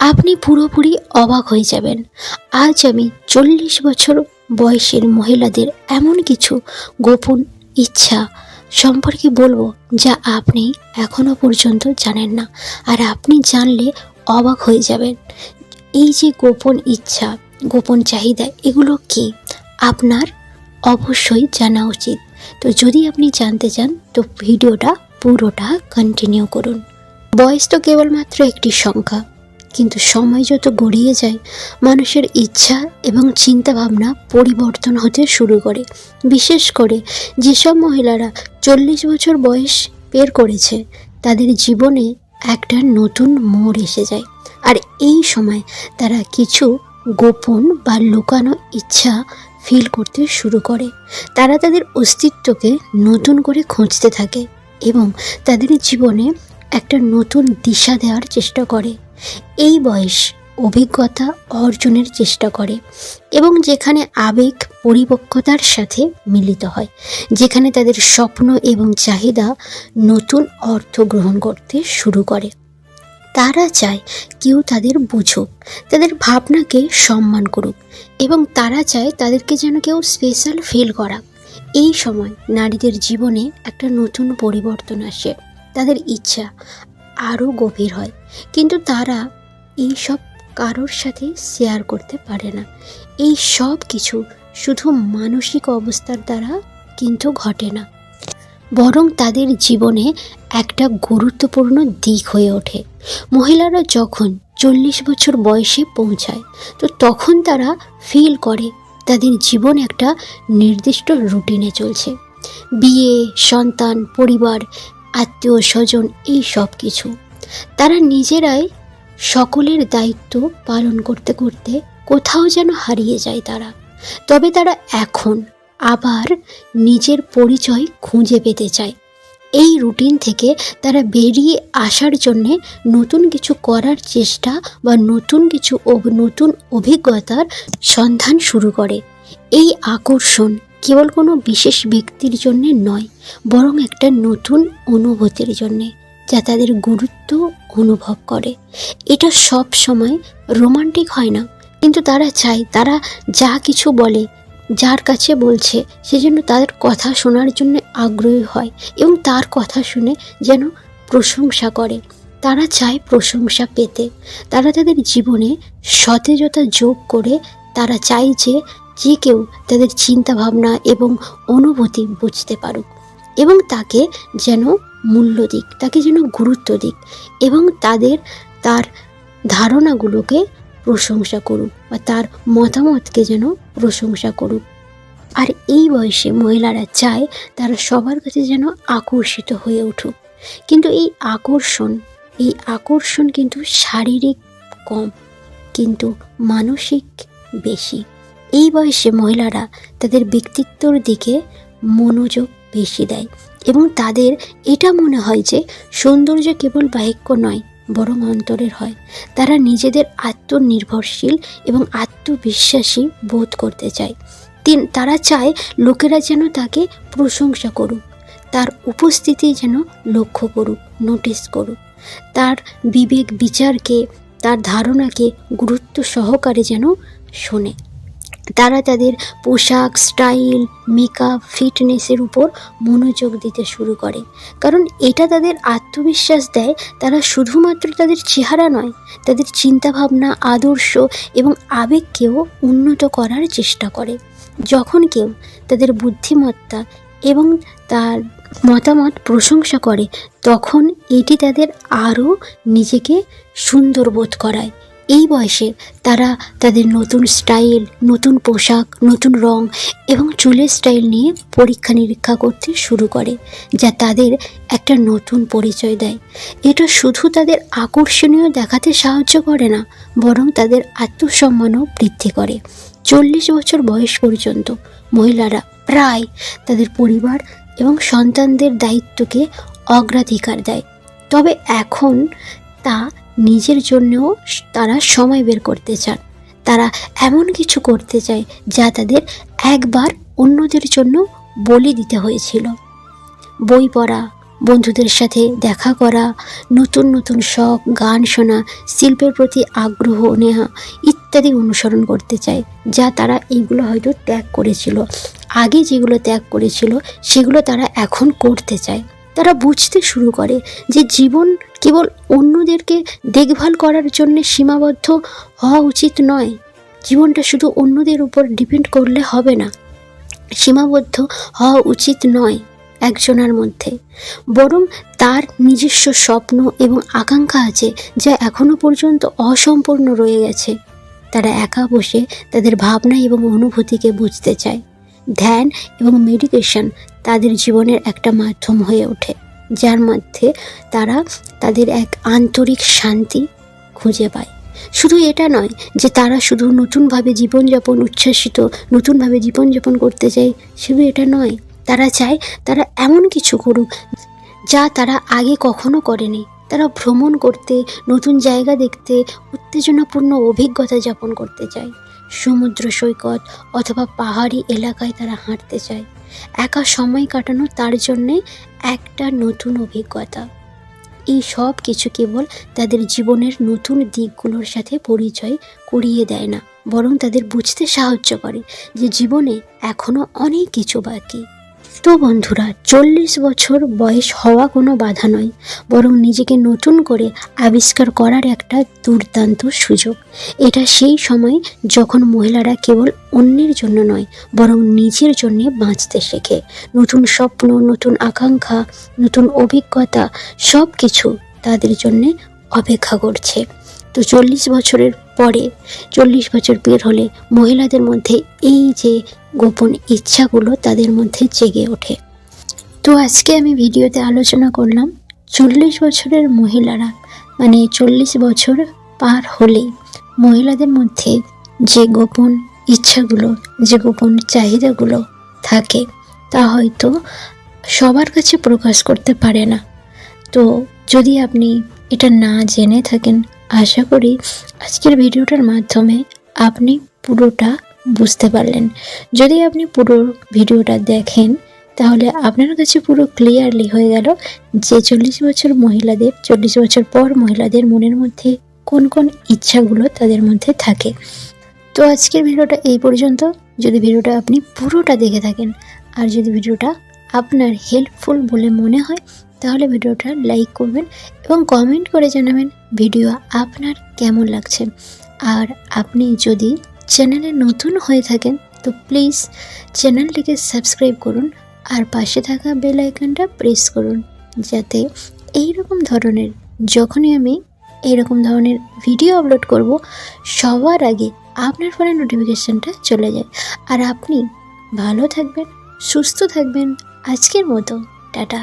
আপনি পুরোপুরি অবাক হয়ে যাবেন। আজ আমি চল্লিশ বছর বয়সের মহিলাদের এমন কিছু গোপন ইচ্ছা সম্পর্কে বলব যা আপনি এখনও পর্যন্ত জানেন না। আর আপনি জানলে অবাক হয়ে যাবেন। এই যে গোপন ইচ্ছা, গোপন চাহিদা, এগুলো কি? আপনার অবশ্যই জানা উচিত। তো যদি আপনি জানতে চান, তো ভিডিওটা পুরোটা কন্টিনিউ করুন। বয়স তো কেবলমাত্র একটি সংখ্যা। কিন্তু সময় যত গড়িয়ে যায়, মানুষের ইচ্ছা এবং চিন্তাভাবনা পরিবর্তন হতে শুরু করে। বিশেষ করে যেসব মহিলারা চল্লিশ বছর বয়স বের করেছে, তাদের জীবনে একটা নতুন মোড় এসে যায়। আর এই সময় তারা কিছু গোপন বা লুকানো ইচ্ছা ফিল করতে শুরু করে। তারা তাদের অস্তিত্বকে নতুন করে খুঁজতে থাকে এবং তাদের জীবনে একটা নতুন দিশা দেওয়ার চেষ্টা করে। এই বয়স অভিজ্ঞতা অর্জনের চেষ্টা করে এবং যেখানে আবেগ, পরিপক্কতার সাথে মিলিত হয়, যেখানে তাদের স্বপ্ন এবং চাহিদা নতুন অর্থ গ্রহণ করতে শুরু করে। তারা চায় কেউ তাদের বুঝুক, তাদের ভাবনাকে সম্মান করুক এবং তারা চায় তাদেরকে যেন কেউ স্পেশাল ফিল করাক। এই সময় নারীদের জীবনে একটা নতুন পরিবর্তন আসে। তাদের ইচ্ছা আরও গভীর হয়। কিন্তু তারা এই সব কারোর সাথে শেয়ার করতে পারে না। এই সব কিছু শুধু মানসিক অবস্থার দ্বারা কিন্তু ঘটে না। বরং তাদের জীবনে একটা গুরুত্বপূর্ণ দিক হয়ে ওঠে। মহিলারা যখন চল্লিশ বছর বয়সে পৌঁছায়, তো তখন তারা ফিল করে তাদের জীবন একটা নির্দিষ্ট রুটিনে চলছে। বিয়ে, সন্তান, পরিবার আত্মীয় স্বজন এই সব কিছু। তারা নিজেরাই সকলের দায়িত্ব পালন করতে করতে কোথাও যেন হারিয়ে যায় তারা। তবে তারা এখন আবার নিজের পরিচয় খুঁজে পেতে চায়। এই রুটিন থেকে তারা বেরিয়ে আসার জন্যে নতুন কিছু করার চেষ্টা বা নতুন কিছু নতুন অভিজ্ঞতার সন্ধান শুরু করে। এই আকর্ষণ কেবল কোনো বিশেষ ব্যক্তির জন্য নয়, বরং একটা নতুন অনুভূতির জন্যে, যা তাদের গুরুত্ব অনুভব করে। এটা সব সময় রোমান্টিক হয় না, কিন্তু তারা চায়, তারা যা কিছু বলে, যার কাছে বলছে সেজন্য তাদের কথা শোনার জন্য আগ্রহী হয় এবং তার কথা শুনে যেন প্রশংসা করে। তারা চায় প্রশংসা পেতে। তারা তাদের জীবনে সতেজতা যোগ করে। তারা চায় যে যে কেউ তাদের চিন্তা ভাবনা এবং অনুভূতি বুঝতে পারুক এবং তাকে যেন মূল্য দিক, তাকে যেন গুরুত্ব দিক এবং তাদের, তার ধারণাগুলোকে প্রশংসা করুক বা তার মতামতকে যেন প্রশংসা করুক। আর এই বয়সে মহিলারা চায় তারা সবার কাছে যেন আকর্ষিত হয়ে উঠুক। কিন্তু এই আকর্ষণ এই আকর্ষণ কিন্তু শারীরিক কম, কিন্তু মানসিক বেশি। এই বয়সে মহিলারা তাদের ব্যক্তিত্বর দিকে মনোযোগ বেশি দেয় এবং তাদের এটা মনে হয় যে সৌন্দর্য কেবল বাহিক্য নয়, বরং অন্তরের হয়। তারা নিজেদের আত্মনির্ভরশীল এবং আত্মবিশ্বাসী বোধ করতে চায়। তিন, তারা চায় লোকেরা যেন তাকে প্রশংসা করুক, তার উপস্থিতি যেন লক্ষ্য করুক, নোটিস করুক। তার বিবেক বিচারকে, তার ধারণাকে গুরুত্ব সহকারে যেন শোনে। তারা তাদের পোশাক, স্টাইল মেকআপ ফিটনেসের উপর মনোযোগ দিতে শুরু করে। কারণ এটা তাদের আত্মবিশ্বাস দেয়, তারা শুধুমাত্র তাদের চেহারা নয়, তাদের চিন্তাভাবনা, আদর্শ এবং আবেগকেও উন্নত করার চেষ্টা করে। যখন কেউ তাদের বুদ্ধিমত্তা এবং তার মতামত প্রশংসা করে, তখন এটি তাদের আরও নিজেকে সুন্দর বোধ করায়। এই বয়সে তারা তাদের নতুন স্টাইল, নতুন পোশাক, নতুন রং এবং চুলের স্টাইল নিয়ে পরীক্ষা নিরীক্ষা করতে শুরু করে, যা তাদের একটা নতুন পরিচয় দেয়। এটা শুধু তাদের আকর্ষণীয় দেখাতে সাহায্য করে না, বরং তাদের আত্মসম্মানও বৃদ্ধি করে। চল্লিশ বছর বয়স পর্যন্ত মহিলারা প্রায় তাদের পরিবার এবং সন্তানদের দায়িত্বকে অগ্রাধিকার দেয়। তবে এখন তা নিজের জন্যও তারা সময় বের করতে চান। তারা এমন কিছু করতে চায় যা তাদের একবার অন্যদের জন্য বলি দিতে হয়েছিল। বই পড়া, বন্ধুদের সাথে দেখা করা, নতুন নতুন শখ, গান শোনা, শিল্পের প্রতি আগ্রহ নেওয়া ইত্যাদি অনুসরণ করতে চায়, যা তারা এইগুলো হয়তো ত্যাগ করেছিল। আগে যেগুলো ত্যাগ করেছিল, সেগুলো তারা এখন করতে চায়। তারা বুঝতে শুরু করে যে জীবন কেবল অন্যদেরকে দেখভাল করার জন্য সীমাবদ্ধ হওয়া উচিত নয়। জীবনটা শুধু অন্যদের উপর ডিপেন্ড করলে হবে না। সীমাবদ্ধ হওয়া উচিত নয় একজনের মধ্যে। বরং তার নিজস্ব স্বপ্ন এবং আকাঙ্ক্ষা আছে যা এখনও পর্যন্ত অসম্পূর্ণ রয়ে গেছে। তারা একা বসে তাদের ভাবনা এবং অনুভূতিকে বুঝতে চায়। ধ্যান এবং মেডিটেশন তাদের জীবনের একটা মাধ্যম হয়ে ওঠে, যার মধ্যে তারা তাদের এক আন্তরিক শান্তি খুঁজে পায়। শুধু এটা নয় যে তারা শুধু নতুনভাবে জীবনযাপন উচ্ছ্বাসিত, নতুনভাবে জীবনযাপন করতে চায়, শুধু এটা নয়, তারা চায় তারা এমন কিছু করুক যা তারা আগে কখনো করেনি। তারা ভ্রমণ করতে, নতুন জায়গা দেখতে, উত্তেজনাপূর্ণ অভিজ্ঞতা যাপন করতে চায়। সমুদ্র সৈকত অথবা পাহাড়ি এলাকায় তারা হাঁটতে চায়। একা সময় কাটানো তার জন্যে একটা নতুন অভিজ্ঞতা। এই সব কিছু কেবল তাদের জীবনের নতুন দিকগুলোর সাথে পরিচয় করিয়ে দেয় না, বরং তাদের বুঝতে সাহায্য করে যে জীবনে এখনও অনেক কিছু বাকি। তো বন্ধুরা, চল্লিশ বছর বয়স হওয়া কোনো বাধা নয়, বরং নিজেকে নতুন করে আবিষ্কার করার একটা দুর্দান্ত সুযোগ। এটা সেই সময় যখন মহিলারা কেবল অন্যের জন্য নয়, বরং নিজের জন্যে বাঁচতে শেখে। নতুন স্বপ্ন, নতুন আকাঙ্ক্ষা, নতুন অভিজ্ঞতা সব কিছু তাদের জন্যে অপেক্ষা করছে। তো চল্লিশ বছরের পরে, চল্লিশ বছর বের হলে মহিলাদের মধ্যে এই যে গোপন ইচ্ছাগুলো তাদের মধ্যে জেগে ওঠে। তো আজকে আমি ভিডিওতে আলোচনা করলাম চল্লিশ বছরের মহিলারা মানে চল্লিশ বছর পার হলেই মহিলাদের মধ্যে যে গোপন ইচ্ছাগুলো, যে গোপন চাহিদাগুলো থাকে, তা হয়তো সবার কাছে প্রকাশ করতে পারে না। তো যদি আপনি এটা না জেনে থাকেন, আশা করি আজকের ভিডিওটার মাধ্যমে আপনি পুরোটা বুঝতে পারলেন। যদি আপনি পুরো ভিডিওটা দেখেন, তাহলে আপনার কাছে পুরো ক্লিয়ারলি হয়ে গেল যে চল্লিশ বছর মহিলাদের, চল্লিশ বছর পর মহিলাদের মনের মধ্যে কোন কোন ইচ্ছাগুলো তাদের মধ্যে থাকে। তো আজকের ভিডিওটা এই পর্যন্ত। যদি ভিডিওটা আপনি পুরোটা দেখে থাকেন, আর যদি ভিডিওটা আপনার হেল্পফুল বলে মনে হয়, তাহলে ভিডিওটা লাইক করবেন এবং কমেন্ট করে জানাবেন ভিডিও আপনার কেমন লাগছে। আর আপনি যদি চ্যানেলে নতুন হয়ে থাকেন, তো প্লিজ চ্যানেলটিকে সাবস্ক্রাইব করুন আর পাশে থাকা বেল আইকনটা প্রেস করুন যাতে এই রকম ধরনের, যখনই আমি এইরকম ধরনের ভিডিও আপলোড করব, সবার আগে আপনার ফোনে নোটিফিকেশানটা চলে যায়। আর আপনি ভালো থাকবেন, সুস্থ থাকবেন, আজকের মতো, টাটা।